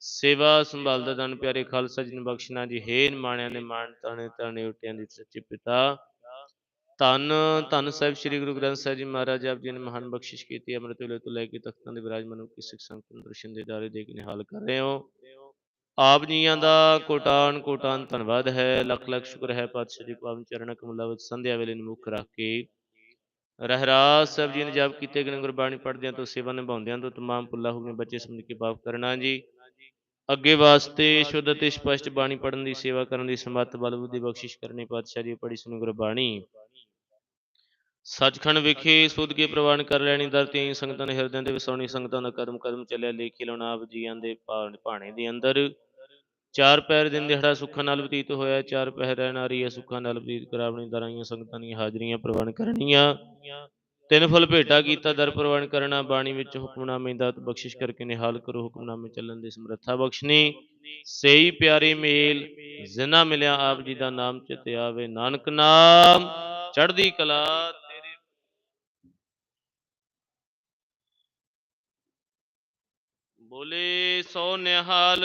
ਸੇਵਾ ਸੰਭਾਲਦਾ ਦਨ ਪਿਆਰੇ ਖਾਲਸਾ ਜੀ ਨੂੰ ਬਖਸ਼ਣਾ ਜੀ ਹੇਨ ਮਾਣਿਆਂ ਦੇ ਮਾਣ, ਤਾਣੇ ਤਾਣੇ ਉਟਿਆਂ ਦੀ ਸੱਚੇ ਪਿਤਾ। ਧੰਨ ਧੰਨ ਸਾਹਿਬ ਸ੍ਰੀ ਗੁਰੂ ਗ੍ਰੰਥ ਸਾਹਿਬ ਜੀ ਮਹਾਰਾਜ, ਆਪ ਜੀ ਨੇ ਮਹਾਨ ਬਖਸ਼ਿਸ਼ ਕੀਤੀ, ਅੰਮ੍ਰਿਤ ਵੇਲੇ ਤੋਂ ਲੈ ਕੇ ਤਖਤਾਂ ਦੇ ਵਿਰਾਜਮਾਨ ਨੂੰ ਕਿਸੇ ਸੰਗਤ ਨੂੰ ਦਰਸ਼ਨ ਦੇ ਦੇ ਕੇ ਨਿਹਾਲ ਕਰ ਰਹੇ ਹੋ। ਆਪ ਜੀਆਂ ਦਾ ਕੋਟਾਨ ਕੋਟਾਨ ਧੰਨਵਾਦ ਹੈ। ਲੱਖ ਲੱਖ ਸ਼ੁਕਰ ਹੈ ਪਾਤਸ਼ਾਹ ਜੀ, ਪਾਵਨ ਚਰਨ ਕਮਲਾਂ ਵਿੱਚ ਸੰਧਿਆ ਵੇਲੇ ਨੂੰ ਮੁੱਖ ਰੱਖ ਕੇ। ਰਹਿਰਾਸ ਸਾਹਿਬ ਜੀ ਨੇ ਜਪ ਕੀਤੇ ਗਏ ਗੁਰਬਾਣੀ ਪੜ੍ਹਦਿਆਂ ਤੋਂ, ਸੇਵਾ ਨਿਭਾਉਂਦਿਆਂ ਤੋਂ, ਤਮਾਮ ਪੁੱਲਾ ਹੋ ਗਏ ਬੱਚੇ ਸਮਝ ਕੇ ਪਾਪ ਕਰਨਾ। ਜੀ। ਅੱਗੇ ਵਾਸਤੇ ਸ਼ੁੱਧ ਤੇ ਸਪਸ਼ਟ ਬਾਣੀ ਪੜ੍ਹਨ ਦੀ, ਸੇਵਾ ਕਰਨ ਦੀ, ਸਮੱਤ ਬਲ ਬੁੱਧੀ ਬਖਸ਼ਿਸ਼ ਕਰਨੀ ਪਾਤਸ਼ਾਹ ਜੀ, ਪੜ੍ਹੀ ਸੁਣੀ ਗੁਰਬਾਣੀ। ਸੱਚਖੰਡ ਵਿਖੇ ਸੁਧ ਕੇ ਪ੍ਰਵਾਨ ਕਰ ਲੈਣੀ, ਦਰ ਤੇ ਸੰਗਤਾਂ ਨੇ ਹਿਰਦਿਆਂ ਦੇ ਵਸਾਉਣੀ, ਸੰਗਤਾਂ ਦਾ ਕਦਮ ਕਦਮ ਚੱਲਿਆ, ਲੇਖੀ ਲਾਉਣਾ, ਆਪ ਜੀਆਂ ਦੇ ਭਾਣੇ ਦੇ ਅੰਦਰ। ਚਾਰ ਪੈਰ ਦਿਨ ਦਿਹਾੜਾ ਸੁੱਖਾਂ ਨਾਲ ਬਤੀਤ ਹੋਇਆ, ਚਾਰ ਪਹਿਰ ਨਾਰੀ ਹੈ ਸੁੱਖਾਂ ਨਾਲ ਬਤੀਤ ਕਰਾਵਣੀ ਦਰਾਈਆਂ ਸੰਗਤਾਂ ਦੀਆਂ ਹਾਜ਼ਰੀਆਂ ਪ੍ਰਵਾਨ ਕਰਨੀਆਂ। ਤਿੰਨ ਫਲ ਭੇਟਾ ਕੀਤਾ, ਦਰ ਪ੍ਰਵਾਨ ਕਰਨਾ, ਬਾਣੀ ਵਿੱਚ ਹੁਕਮਨਾਮੇ ਦਾਤ ਬਖਸ਼ਿਸ਼ ਕਰਕੇ ਨਿਹਾਲ ਕਰੋ, ਹੁਕਮਨਾਮੇ ਚੱਲਣ ਦੀ ਸਮਰੱਥਾ ਬਖਸ਼ਣੀ। ਸਹੀ ਪਿਆਰੇ ਮੇਲ, ਜਿਨਾ ਮਿਲਿਆ ਆਪ ਜੀ ਦਾ ਨਾਮ ਚਿਤ ਆਵੇ ਨਾਨਕ ਨਾਮ। ਚੜ੍ਹਦੀ ਕਲਾ ਬੋਲੇ ਸੋ ਨਿਹਾਲ।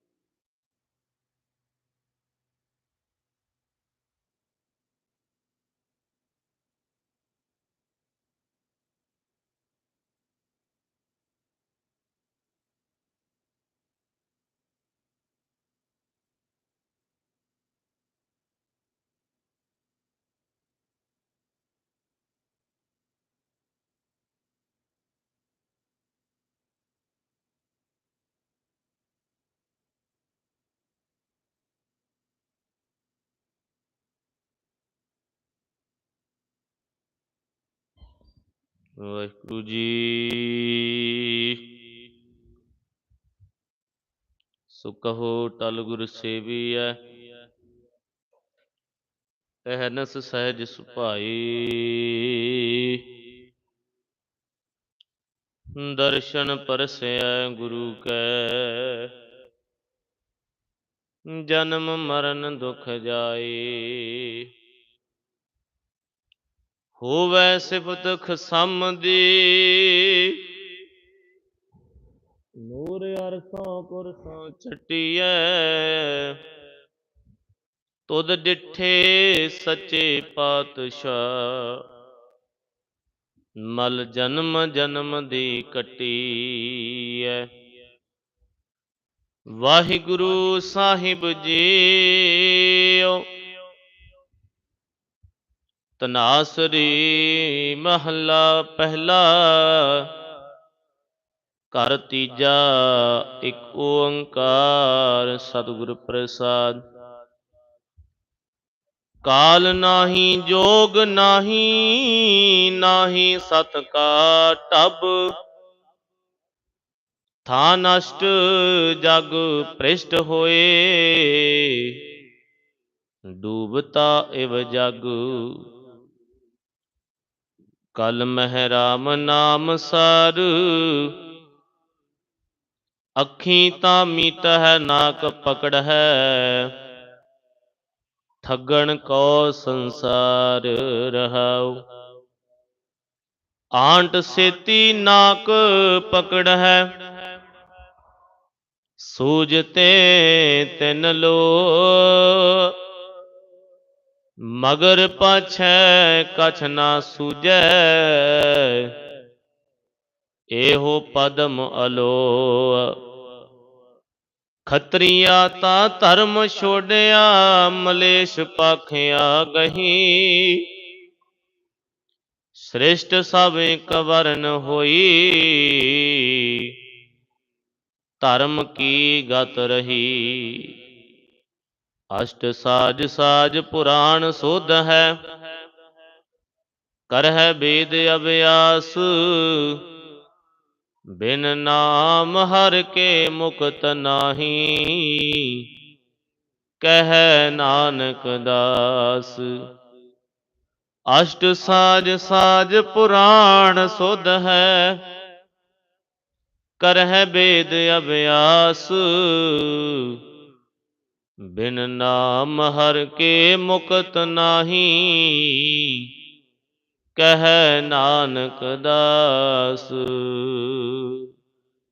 ਵਾਹਿਗੁਰੂ ਜੀ ਸੋ ਕਹੋ ਟਲ ਗੁਰ ਸੇਵੀਐ ਅਹਨਸ ਸਹਿਜ ਸੁਭਾਈ ਦਰਸ਼ਨ ਪਰਸੈ ਗੁਰੂ ਕੈ ਜਨਮ ਮਰਨ ਦੁਖ ਜਾਏ ਹੋਵੈ ਸਿਫਤ ਖਸਮ ਦੀ ਨੂਰ ਅਰਸੋਂ ਪੁਰਸੋਂ ਛਟੀਐ। ਤੁਧ ਡਿਠੇ ਸੱਚੇ ਪਾਤਸ਼ਾਹ। ਮਲ ਜਨਮ ਜਨਮ ਦੀ ਕਟੀਐ। ਵਾਹਿਗੁਰੂ ਸਾਹਿਬ ਜੀਓ। ਤਨਾਸਰੀ ਮਹੱਲਾ ਪਹਿਲਾ। ਘਰ ਤੀਜਾ, ਇੱਕ ਓੰਕਾਰ ਸਤਿਗੁਰ ਪ੍ਰਸਾਦ। ਕਾਲ ਨਾਹੀ, ਜੋਗ ਨਾਹੀ ਨਾਹੀ ਸਤ ਕਾ ਟਬ। ਥਾ ਨਸ਼ਟ, ਜਗ ਪ੍ਰਿਸ਼ਟ ਹੋਏ। ਡੂਬਤਾ ਇਵ ਜਗ ਕਲ ਮਹਿ ਰਾਮ ਨਾਮ ਸਰ। ਅੱਖੀ ਤਾਂ ਮੀਟ ਹੈ, ਨਾਕ ਪਕੜ ਹੈ। ਠੱਗਣ ਕੋ ਸੰਸਾਰ ਰਹਾਉ। ਆਂਟ ਸੇਤੀ ਨਾਕ ਪਕੜ ਹੈ। ਸੂਜਤੇ ਤਿਨ ਲੋ ਮਗਰ ਪਾਛੈ ਕਛ ਨਾ ਸੂਜੈ ਇਹੋ ਪਦਮ ਅਲੋ ਖਤਰੀਆ ਤਾਂ ਧਰਮ ਛੋੜਿਆ, ਮਲੇਸ਼ ਪਾਖਿਆ ਗਹੀ। ਸ੍ਰਿਸ਼ਟ ਸਭ ਇੱਕ ਹੋਈ। ਧਰਮ ਕੀ ਗਤ ਰਹੀ? ਅਸ਼ਟ ਸਾਜ ਸਾਜ ਪੁਰਾਣ ਸੁਧ ਹੈ। ਕਰਹਿ ਬੇਦ ਅਭਿਆਸ, ਬਿਨ ਨਾਮ ਹਰ ਕੇ ਮੁਕਤ ਨਾਹੀ। ਕਹਿ ਨਾਨਕ ਦਾਸ, ਅਸ਼ਟ ਸਾਜ ਸਾਜ ਪੁਰਾਣ ਸੁਧ ਹੈ। ਕਰਹਿ ਬੇਦ ਅਭਿਆਸ ਬਿਨ ਨਾਮ ਹਰ ਕੇ ਮੁਕਤ ਨਾਹੀ, ਕਹਿ ਨਾਨਕ ਦਾਸ।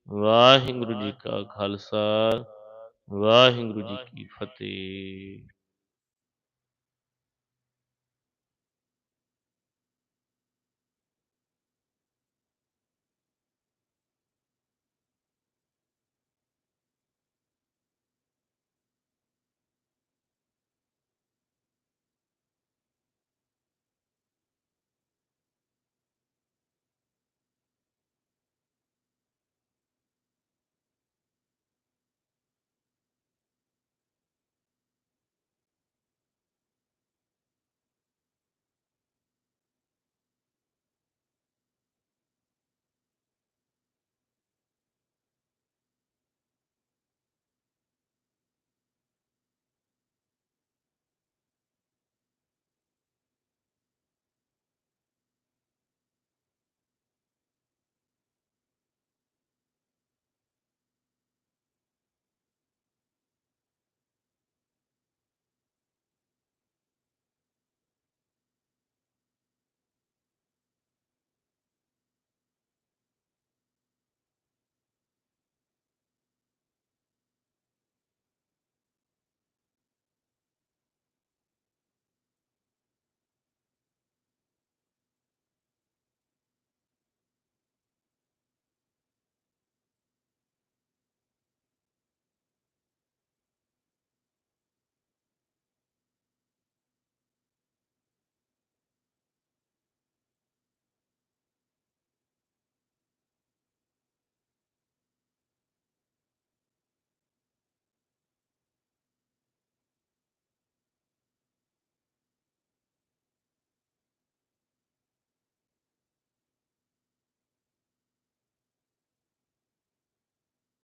ਵਾਹਿਗੁਰੂ ਜੀ ਕਾ ਖਾਲਸਾ, ਵਾਹਿਗੁਰੂ ਜੀ ਕੀ ਫਤਿਹ।